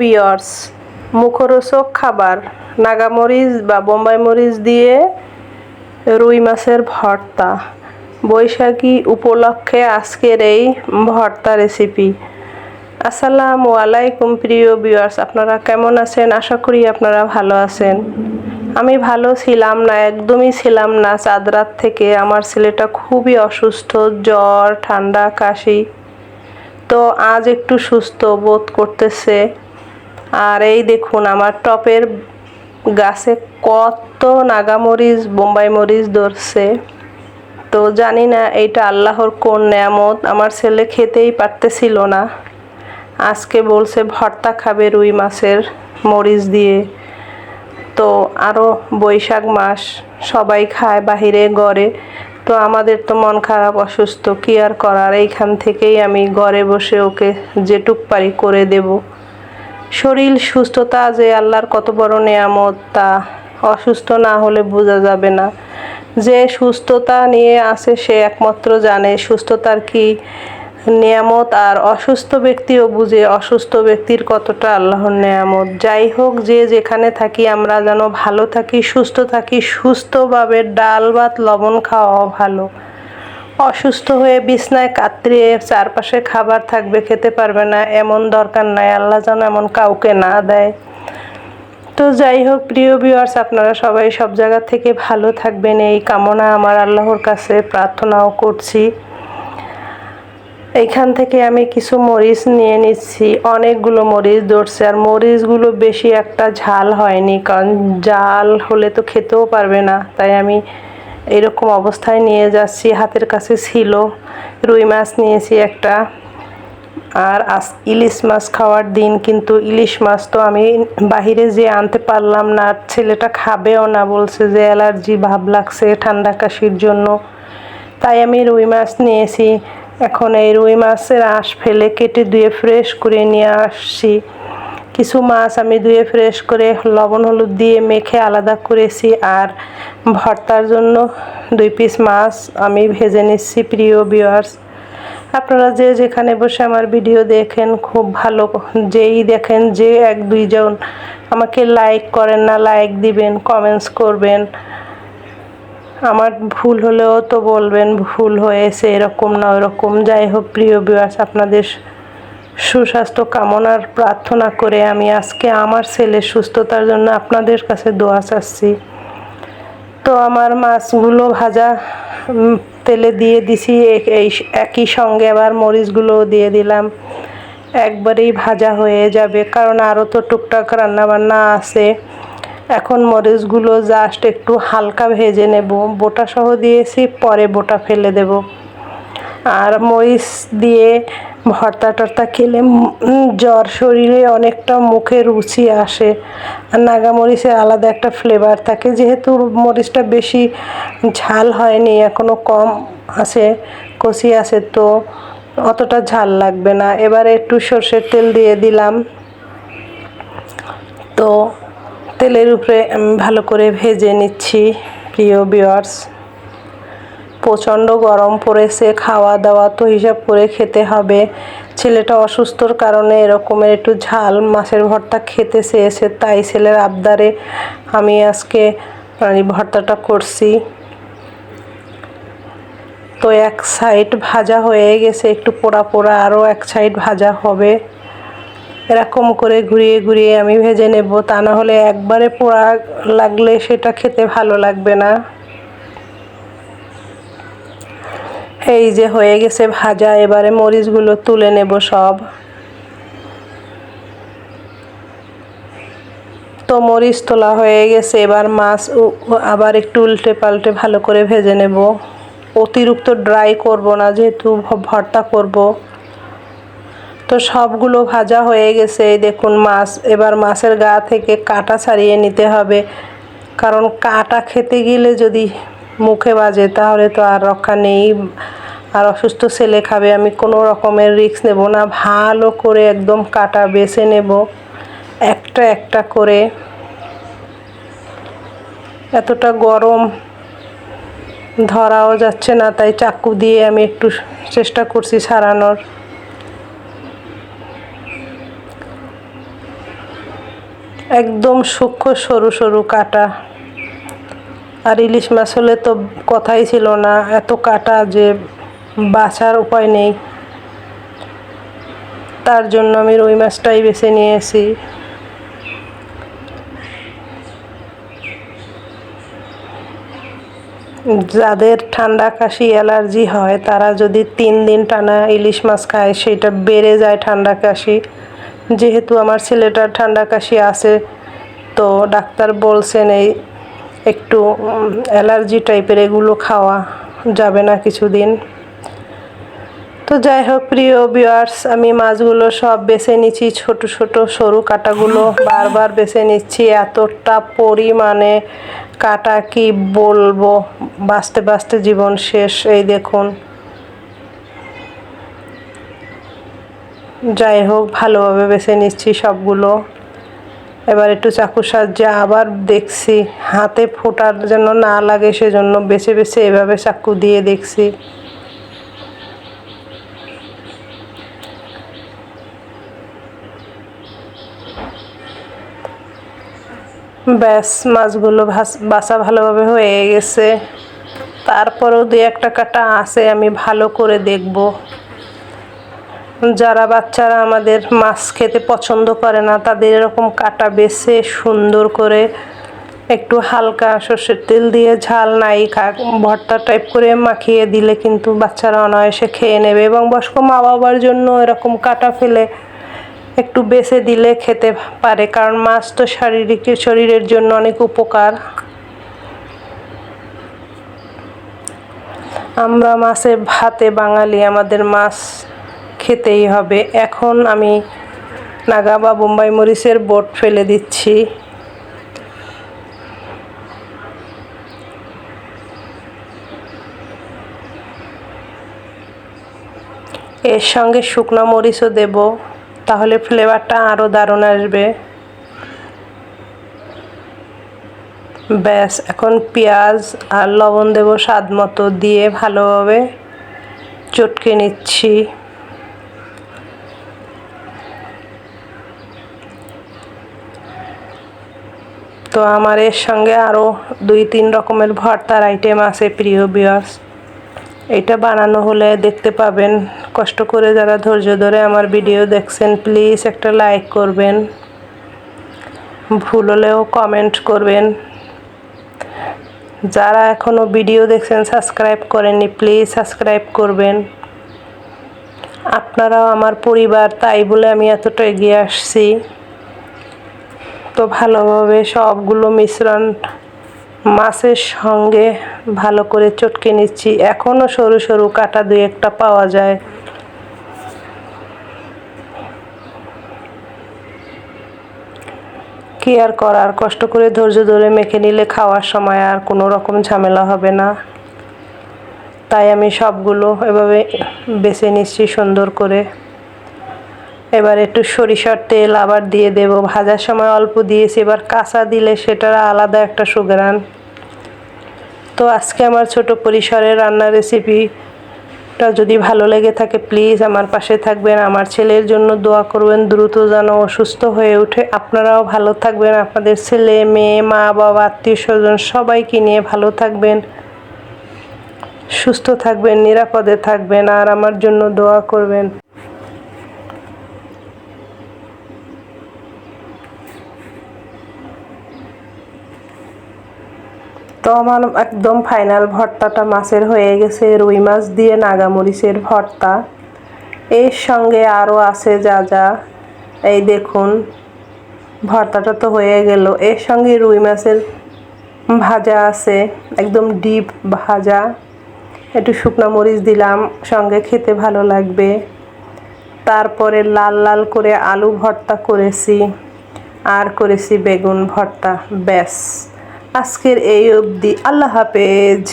বিয়র্স, মুখরোচক খাবার, নাগামরিচ বা বোম্বাই মরিচ দিয়ে রুই মাছের ভর্তা। বৈশাখী উপলক্ষে আজকের এই ভর্তা রেসিপি। আসসালামু আলাইকুম প্রিয় বিয়ার্স, আপনারা কেমন আছেন? আশা করি আপনারা ভালো আছেন। আমি ভালো ছিলাম না, একদমই ছিলাম না। চাঁদ রাত থেকে আমার ছেলেটা খুবই অসুস্থ, জ্বর, ঠান্ডা, কাশি। তো আজ একটু সুস্থ বোধ করতেছে। আর এই দেখুন, আমার টপের গাছে কত নাগামরিচ, বোম্বাই মরিচ ধরছে। তো জানি না এইটা আল্লাহর কোন নেয়ামত, আমার ছেলে খেতেই পারতেছিল না। আজকে বলছে ভর্তা খাবে রুই মাছের মরিচ দিয়ে। তো আরও বৈশাখ মাস, সবাই খায় বাহিরে গড়ে তো আমাদের তো মন খারাপ, অসুস্থ, কি আর করার? এইখান থেকেই আমি ঘরে বসে ওকে যেটুক পারি করে দেব। শরীর সুস্থতা যে আল্লাহর কত বড় নেয়ামত, তা অসুস্থ না হলে বোঝা যাবে না। যে সুস্থতা নিয়ে আসে সে একমাত্র জানে সুস্থতার কি নিয়ামত, আর অসুস্থ ব্যক্তিও বুঝে অসুস্থ ব্যক্তির কতটা আল্লাহর নেয়ামত। যাই হোক, যে যেখানে থাকি, আমরা যেন ভালো থাকি, সুস্থ থাকি, সুস্থভাবে ডাল ভাত লবণ খাওয়া ভালো অসুস্থ হয়ে বিছনায় কাতরিয়ে চারপাশে খাবার থাকবে, খেতে পারবে না, এমন দরকার নাই, আল্লাহ যেন এমন কাউকে না দেয়। তো যাই হোক, প্রিয় ভিউয়ার্স আপনারা সবাই সব জায়গা থেকে ভালো থাকবেন, এই কামনা আমার আল্লাহর কাছে, প্রার্থনাও করছি। এইখান থেকে আমি কিছু মরিচ নিয়ে নিচ্ছি, অনেকগুলো মরিচ ধরছে, আর মরিচগুলো বেশি একটা ঝাল হয়নি, কারণ জাল হলে তো খেতেও পারবে না, তাই আমি এরকম অবস্থায় নিয়ে যাচ্ছি। হাতের কাছে ছিল। রুই মাছ নিয়েছি একটা। আর ইলিশ মাছ খাওয়ার দিন, কিন্তু ইলিশ মাছ তো আমি বাহিরে যে আনতে পারলাম না। ছেলেটা খাবেও না, বলছে যে অ্যালার্জি, ভাব লাগছে ঠান্ডা কাশির জন্য। তাই আমি রুই মাছ নিয়েছি। এখন এই রুই মাছের আঁশ ফেলে কেটে ধুয়ে ফ্রেশ করে নিয়ে আসছি। কিছু মাছ আমি ধুয়ে ফ্রেশ করে লবণ, হলুদ দিয়ে মেখে আলাদা করেছি আর ভর্তার জন্য দুই পিস মাছ আমি ভেজে নিচ্ছি, প্রিয় বিয়ার্স আপনারা যে যেখানে বসে আমার ভিডিও দেখেন, খুব ভালো যেই দেখেন যে এক দুইজন আমাকে লাইক করেন না লাইক দিবেন কমেন্টস করবেন, আমার ভুল হলেও তো বলবেন, ভুল হয়েছে এরকম না ওরকম। যাই হোক, প্রিয় বিয়ার্স আপনাদের সুস্বাস্থ্য কামনার প্রার্থনা করে আমি আজকে আমার ছেলের সুস্থতার জন্য আপনাদের কাছে দোয়া চাচ্ছি। তো আমার মাছগুলো ভাজা তেলে দিয়ে দিছি এই একই সঙ্গে আবার মরিচগুলোও দিয়ে দিলাম। একবারেই ভাজা হয়ে যাবে, কারণ আরও তো টুকটাক রান্নাবান্না আছে। এখন মরিচগুলো জাস্ট একটু হালকা ভেজে নেব। বোটা সহ দিয়েছি, পরে বোটা ফেলে দেব। আর মরিচ দিয়ে ভর্তা টর্তা খেলে জ্বর শরীরে অনেকটা মুখে রুচি আসে। আর নাগামরিচের আলাদা একটা ফ্লেভার থাকে, যেহেতু মরিচটা বেশি ঝাল হয়নি এখনও কম আছে, কষি আছে, তো অতটা ঝাল লাগবে না। এবারে একটু সর্ষের তেল দিয়ে দিলাম। তো তেলের উপরে ভালো করে ভেজে নিচ্ছি, প্রিয় বিয়ার্স প্রচণ্ড গরম পড়েছে খাওয়া দাওয়া তো হিসাব করে খেতে হবে। ছেলেটা অসুস্থর কারণে এরকমের একটু ঝাল মাছের ভর্তা খেতে চেয়েছে, তাই ছেলের আবদারে আমি আজকে মানে ভর্তাটা করছি। তো এক সাইড ভাজা হয়ে গেছে, একটু পোড়া পোড়া, আরও এক সাইড ভাজা হবে। এরকম করে ঘুরিয়ে ঘুরিয়ে আমি ভেজে নেব, তা না হলে একবারে পোড়া লাগলে সেটা খেতে ভালো লাগবে না। এই যে হয়ে গেছে ভাজা, এবারে মরিচগুলো তুলে নেব সব। তো মরিচ তোলা হয়ে গেছে, এবার মাছ আবার একটু উল্টে পাল্টে ভালো করে ভেজে নেব। অতিরিক্ত ড্রাই করব না, যেহেতু ভর্তা করব। তো সবগুলো ভাজা হয়ে গেছে দেখুন মাছ। এবার মাছের গা থেকে কাটা ছাড়িয়ে নিতে হবে। কারণ কাটা খেতে গেলে যদি মুখে বাজে, তাহলে তো আর রক্ষা নেই। আর অসুস্থ ছেলে খাবে, আমি কোনো রকমের রিস্ক নেব না। ভালো করে একদম কাটা বেছে নেব, একটা একটা করে। এতটা গরম, ধরাও যাচ্ছে না, তাই চাকু দিয়ে আমি একটু চেষ্টা করছি সারানোর। একদম সূক্ষ্ম সরু সরু কাটা। আর ইলিশ মাছ হলে তো কথাই ছিল না, এত কাটা যে বাছার উপায় নেই। তার জন্য আমি রুই মাছটাই বেছে নিয়েছি। যাদের ঠান্ডা কাশি, অ্যালার্জি হয়, তারা যদি তিন দিন টানা ইলিশ মাছ খায়, সেটা বেড়ে যায় ঠান্ডা কাশি। যেহেতু আমার ছেলেটার ঠান্ডা কাশি আছে, তো ডাক্তার বলছেন এই একটু অ্যালার্জি টাইপের এগুলো খাওয়া যাবে না কিছুদিন। তো যাই হোক, প্রিয় ভিউয়ার্স আমি মাছগুলো সব বেছে নিচ্ছি, ছোট ছোট সরু কাটাগুলো। বারবার বেছে নিচ্ছি, এতটা পরিমাণে কাটা কি বলব? বাঁচতে বাঁচতে জীবন শেষ, এই দেখুন। যাই হোক, ভালোভাবে বেছে নিচ্ছি সবগুলো। এবার একটু চাকুর সাহায্যে আবার দেখছি, হাতে ফোটার যেন না লাগে, সেজন্য বেছে বেছে এভাবে চাকু দিয়ে দেখছি। ব্যাস, মাছগুলো বাসা ভালোভাবে হয়ে গেছে। তারপরেও দু একটা কাটা আছে, আমি ভালো করে দেখব। যারা বাচ্চারা আমাদের মাছ খেতে পছন্দ করে না, তাদের এরকম কাটা বেছে সুন্দর করে একটু হালকা সর্ষের তেল দিয়ে ঝাল নাই খাক ভর্তা টাইপ করে মাখিয়ে দিলে কিন্তু বাচ্চারা অনায়াসে খেয়ে নেবে এবং বয়স্ক মা বাবার জন্য এরকম কাটা ফেলে একটু বেছে দিলে খেতে পারে, কারণ মাছ তো শারীরিক, শরীরের জন্য অনেক উপকার। আমরা মাছে ভাতে বাঙালি, আমাদের মাছ খেতেই হবে। এখন আমি নাগা বা বোম্বাই মরিচের বোট ফেলে দিচ্ছি। এর সঙ্গে শুকনো মরিচও দেব। তাহলে ফ্লেভারটা আরও দারুণ আসবে। ব্যাস, এখন পেঁয়াজ আর লবণ দেব স্বাদ মতো দিয়ে ভালোভাবে চটকে নিচ্ছি। তো আমার এর সঙ্গে আরও দুই তিন রকমের ভর্তার আইটেম আছে প্রিয় বিয়ার্স এটা বানানো হলে দেখতে পাবেন কষ্ট করে যারা ধৈর্য ধরে আমার ভিডিও দেখছেন প্লিজ একটা লাইক করবেন। ভুল হলেও কমেন্ট করবেন। যারা এখনও ভিডিও দেখছেন সাবস্ক্রাইব করেননি প্লিজ সাবস্ক্রাইব করবেন। আপনারাও আমার পরিবার, তাই বলে আমি এতটা এগিয়ে আসছি। তো ভালোভাবে সবগুলো মিশ্রণ মাছের সঙ্গে ভালো করে চটকে নিচ্ছি। এখনও সরু সরু কাটা দুই একটা পাওয়া যায়। কি আর করার কষ্ট করে ধৈর্য ধরে মেখে নিলে খাওয়ার সময় আর কোনো রকম ঝামেলা হবে না। তাই আমি সবগুলো এভাবে বেছে নিচ্ছি সুন্দর করে। এবার একটু সরিষার তেল আবার দিয়ে দেব। ভাজার সময় অল্প দিয়েছি, এবার কাঁচা দিলে সেটার আলাদা একটা সুগ্রান তো আজকে আমার ছোট পরিসরের রান্নার রেসিপিটা যদি ভালো লেগে থাকে প্লিজ আমার পাশে থাকবেন। আমার ছেলের জন্য দোয়া করবেন, দ্রুত যেন অসুস্থ হয়ে ওঠে। আপনারাও ভালো থাকবেন, আপনাদের ছেলে, মেয়ে, মা, বাবা, আত্মীয় স্বজন, সবাইকে নিয়ে ভালো থাকবেন, সুস্থ থাকবেন, নিরাপদে থাকবেন, আর আমার জন্য দোয়া করবেন। তো আমার একদম ফাইনাল ভর্তাটা মাছের হয়ে গেছে, রুই মাছ দিয়ে নাগামরিচের ভর্তা। এর সঙ্গে আরও আছে যা যা। এই দেখুন, ভর্তাটা তো হয়ে গেল। এর সঙ্গে রুই মাছের ভাজা আছে, একদম ডিপ ভাজা। একটু শুকনো মরিচ দিলাম, সঙ্গে খেতে ভালো লাগবে। তারপরে লাল লাল করে আলু ভর্তা করেছি, আর করেছি বেগুন ভর্তা, ব্যাস। আজকের এই অবধি আল্লাহ হাফেজ।